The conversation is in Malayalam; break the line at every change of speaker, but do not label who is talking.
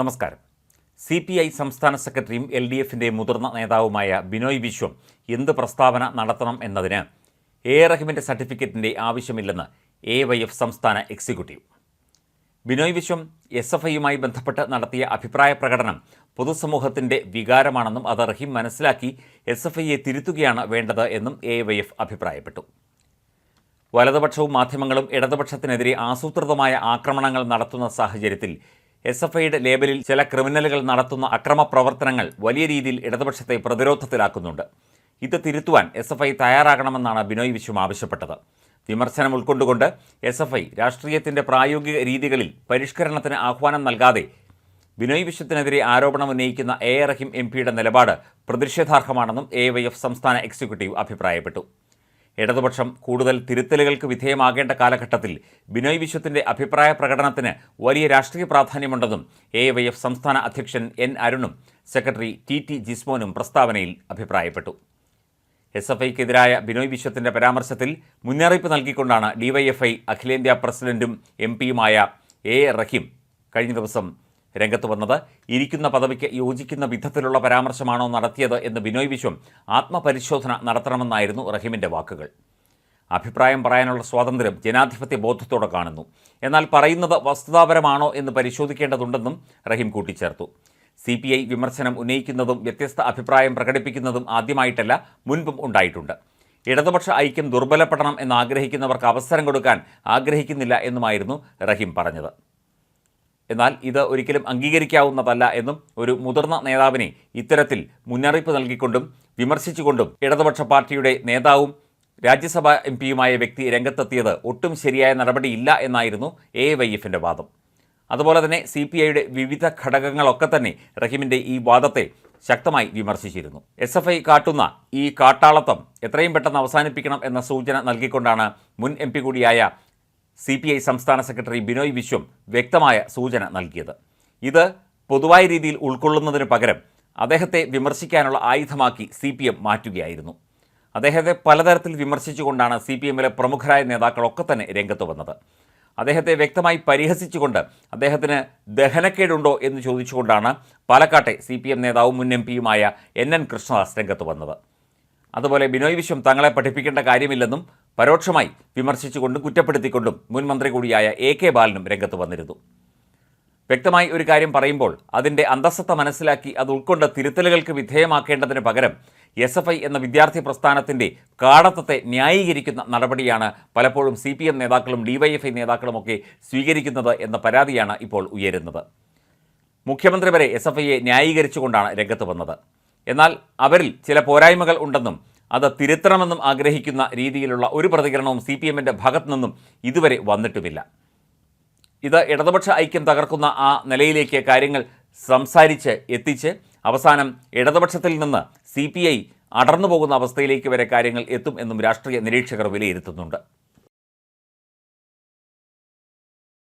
നമസ്കാരം. സി പി ഐ സംസ്ഥാന സെക്രട്ടറിയും എൽ ഡി എഫിന്റെ മുതിർന്ന നേതാവുമായ ബിനോയ് വിശ്വം എന്ത് പ്രസ്താവന നടത്തണം എന്നതിന് എ റഹിമിന്റെ സർട്ടിഫിക്കറ്റിന്റെ ആവശ്യമില്ലെന്ന് എ വൈ എഫ് സംസ്ഥാന executive. Binoy Viswam S F ഐയുമായി ബന്ധപ്പെട്ട് നടത്തിയ അഭിപ്രായ പ്രകടനം പൊതുസമൂഹത്തിന്റെ വികാരമാണെന്നും അത് റഹീം മനസ്സിലാക്കി എസ് എഫ് ഐയെ തിരുത്തുകയാണ് വേണ്ടത് എന്നും എ വൈ എഫ് അഭിപ്രായപ്പെട്ടു. വലതുപക്ഷവും മാധ്യമങ്ങളും ഇടതുപക്ഷത്തിനെതിരെ ആസൂത്രിതമായ ആക്രമണങ്ങൾ നടത്തുന്ന സാഹചര്യത്തിൽ എസ് എഫ് ഐയുടെ ലേബലിൽ ചില ക്രിമിനലുകൾ നടത്തുന്ന അക്രമ പ്രവർത്തനങ്ങൾ വലിയ രീതിയിൽ ഇടതുപക്ഷത്തെ പ്രതിരോധത്തിലാക്കുന്നുണ്ട്. ഇത് തിരുത്തുവാൻ എസ് എഫ് ഐ തയ്യാറാകണമെന്നാണ് ബിനോയ് വിശ്വം ആവശ്യപ്പെട്ടത്. വിമർശനം ഉൾക്കൊണ്ടുകൊണ്ട് എസ് എഫ് ഐ രാഷ്ട്രീയത്തിന്റെ പ്രായോഗിക രീതികളിൽ പരിഷ്കരണത്തിന് ആഹ്വാനം നൽകാതെ ബിനോയ് വിശ്വത്തിനെതിരെ ആരോപണം ഉന്നയിക്കുന്ന എ എ റഹീം എം പിയുടെ നിലപാട് പ്രതിഷേധാർഹമാണെന്നും എ വൈ എഫ് സംസ്ഥാന എക്സിക്യൂട്ടീവ് അഭിപ്രായപ്പെട്ടു. ഇടതുപക്ഷം കൂടുതൽ തിരുത്തലുകൾക്ക് വിധേയമാകേണ്ട കാലഘട്ടത്തിൽ ബിനോയ് വിശ്വത്തിന്റെ അഭിപ്രായ പ്രകടനത്തിന് വലിയ രാഷ്ട്രീയ പ്രാധാന്യമുണ്ടെന്നും എ വൈ എഫ് സംസ്ഥാന അധ്യക്ഷൻ എൻ അരുണും സെക്രട്ടറി ടി ടി ജിസ്മോനും പ്രസ്താവനയിൽ അഭിപ്രായപ്പെട്ടു. എസ് എഫ് ഐക്കെതിരായ ബിനോയ് വിശ്വത്തിന്റെ പരാമർശത്തിൽ മുന്നറിയിപ്പ് നൽകിക്കൊണ്ടാണ് ഡിവൈഎഫ്ഐ അഖിലേന്ത്യാ പ്രസിഡന്റും എം പിയുമായ എ റഹീം കഴിഞ്ഞ ദിവസം രംഗത്ത് വന്നത്. ഇരിക്കുന്ന പദവിക്ക് യോജിക്കുന്ന വിധത്തിലുള്ള പരാമർശമാണോ നടത്തിയത് എന്ന് ബിനോയ് വിശ്വം ആത്മപരിശോധന നടത്തണമെന്നായിരുന്നു റഹീമിന്റെ വാക്കുകൾ. അഭിപ്രായം പറയാനുള്ള സ്വാതന്ത്ര്യം ജനാധിപത്യ ബോധത്തോടെ കാണുന്നു. എന്നാൽ പറയുന്നത് വസ്തുതാപരമാണോ എന്ന് പരിശോധിക്കേണ്ടതുണ്ടെന്നും റഹീം കൂട്ടിച്ചേർത്തു. സി പി ഐ വിമർശനം ഉന്നയിക്കുന്നതും വ്യത്യസ്ത അഭിപ്രായം പ്രകടിപ്പിക്കുന്നതും ആദ്യമായിട്ടല്ല മുൻപും ഉണ്ടായിട്ടുണ്ട്. ഇടതുപക്ഷ ഐക്യം ദുർബലപ്പെടണം എന്നാഗ്രഹിക്കുന്നവർക്ക് അവസരം കൊടുക്കാൻ ആഗ്രഹിക്കുന്നില്ല എന്നുമായിരുന്നു റഹീം പറഞ്ഞത്. എന്നാൽ ഇത് ഒരിക്കലും അംഗീകരിക്കാവുന്നതല്ല എന്നും ഒരു മുതിർന്ന നേതാവിനെ ഇത്തരത്തിൽ മുന്നറിയിപ്പ് നൽകിക്കൊണ്ടും വിമർശിച്ചുകൊണ്ടും ഇടതുപക്ഷ പാർട്ടിയുടെ നേതാവും രാജ്യസഭാ എം പിയുമായ വ്യക്തി രംഗത്തെത്തിയത് ഒട്ടും ശരിയായ നടപടിയില്ല എന്നായിരുന്നു എ വൈ എഫിന്റെ വാദം. അതുപോലെ തന്നെ സി പി ഐയുടെ വിവിധ ഘടകങ്ങളൊക്കെ തന്നെ റഹീമിന്റെ ഈ വാദത്തെ ശക്തമായി വിമർശിച്ചിരുന്നു. എസ് എഫ് ഐ കാട്ടുന്ന ഈ കാട്ടാളത്തം എത്രയും പെട്ടെന്ന് അവസാനിപ്പിക്കണം എന്ന സൂചന നൽകിക്കൊണ്ടാണ് മുൻ എം പി കൂടിയായ സി പി ഐ സംസ്ഥാന സെക്രട്ടറി ബിനോയ് വിശ്വം വ്യക്തമായ സൂചന നൽകിയത്. ഇത് പൊതുവായ രീതിയിൽ ഉൾക്കൊള്ളുന്നതിന് പകരം അദ്ദേഹത്തെ വിമർശിക്കാനുള്ള ആയുധമാക്കി സി പി എം മാറ്റുകയായിരുന്നു. അദ്ദേഹത്തെ പലതരത്തിൽ വിമർശിച്ചുകൊണ്ടാണ് സി പി എമ്മിലെ പ്രമുഖരായ നേതാക്കളൊക്കെ തന്നെ രംഗത്ത് വന്നത്. അദ്ദേഹത്തെ വ്യക്തമായി പരിഹസിച്ചുകൊണ്ട് അദ്ദേഹത്തിന് ദഹനക്കേടുണ്ടോ എന്ന് ചോദിച്ചുകൊണ്ടാണ് പാലക്കാട്ടെ സി പി എം നേതാവും മുൻ എം പിയുമായ എൻ എൻ കൃഷ്ണദാസ് രംഗത്ത് വന്നത്. അതുപോലെ ബിനോയ് വിശ്വം തങ്ങളെ പഠിപ്പിക്കേണ്ട കാര്യമില്ലെന്നും പരോക്ഷമായി വിമർശിച്ചുകൊണ്ടും കുറ്റപ്പെടുത്തിക്കൊണ്ടും മുൻ മന്ത്രി കൂടിയായ എ കെ ബാലനും രംഗത്ത് വന്നിരുന്നു. വ്യക്തമായി ഒരു കാര്യം പറയുമ്പോൾ അതിന്റെ അന്തസ്സത്ത മനസ്സിലാക്കി അത് ഉൾക്കൊണ്ട് തിരുത്തലുകൾക്ക് വിധേയമാക്കേണ്ടതിന് പകരം എസ് എഫ് ഐ എന്ന വിദ്യാർത്ഥി പ്രസ്ഥാനത്തിന്റെ കാടത്തത്തെ ന്യായീകരിക്കുന്ന നടപടിയാണ് പലപ്പോഴും സി പി എം നേതാക്കളും ഡിവൈഎഫ്ഐ നേതാക്കളുമൊക്കെ സ്വീകരിക്കുന്നത് എന്ന പരാതിയാണ് ഇപ്പോൾ ഉയരുന്നത്. മുഖ്യമന്ത്രി വരെ എസ് എഫ് ഐയെ ന്യായീകരിച്ചുകൊണ്ടാണ് രംഗത്ത് വന്നത്. എന്നാൽ അവരിൽ ചില പോരായ്മകൾ ഉണ്ടെന്നും അത് തിരുത്തണമെന്നും ആഗ്രഹിക്കുന്ന രീതിയിലുള്ള ഒരു പ്രതികരണവും സി പി എമ്മിന്റെ ഭാഗത്തു നിന്നും ഇതുവരെ വന്നിട്ടുമില്ല. ഇത് ഇടതുപക്ഷ ഐക്യം തകർക്കുന്ന ആ നിലയിലേക്ക് കാര്യങ്ങൾ സംസാരിച്ച് എത്തിച്ച് അവസാനം ഇടതുപക്ഷത്തിൽ നിന്ന് സി പി ഐ അടർന്നു പോകുന്ന അവസ്ഥയിലേക്ക് വരെ കാര്യങ്ങൾ എത്തും എന്നും രാഷ്ട്രീയ നിരീക്ഷകർ വിലയിരുത്തുന്നുണ്ട്.